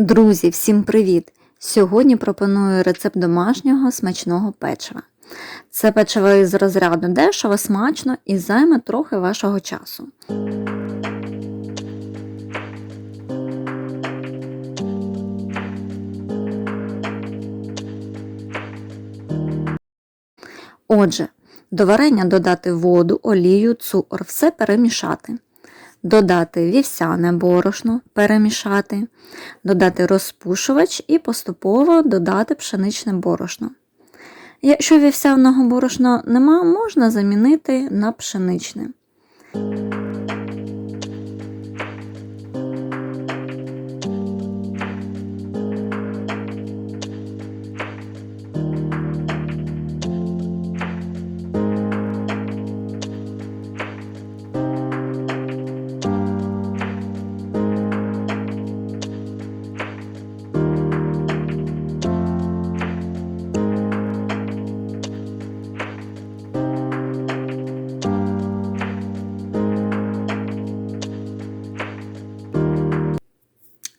Друзі, всім привіт! Сьогодні пропоную рецепт домашнього смачного печива. Це печиво із розряду дешево, смачно і займе трохи вашого часу. Отже, до варення додати воду, олію, цукор, все перемішати. Додати вівсяне борошно, перемішати, додати розпушувач і поступово додати пшеничне борошно. Якщо вівсяного борошна нема, можна замінити на пшеничне.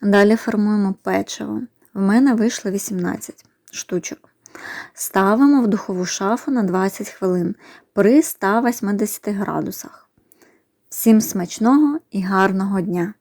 Далі формуємо печиво. В мене вийшло 18 штучок. Ставимо в духову шафу на 20 хвилин при 180 градусах. Всім смачного і гарного дня!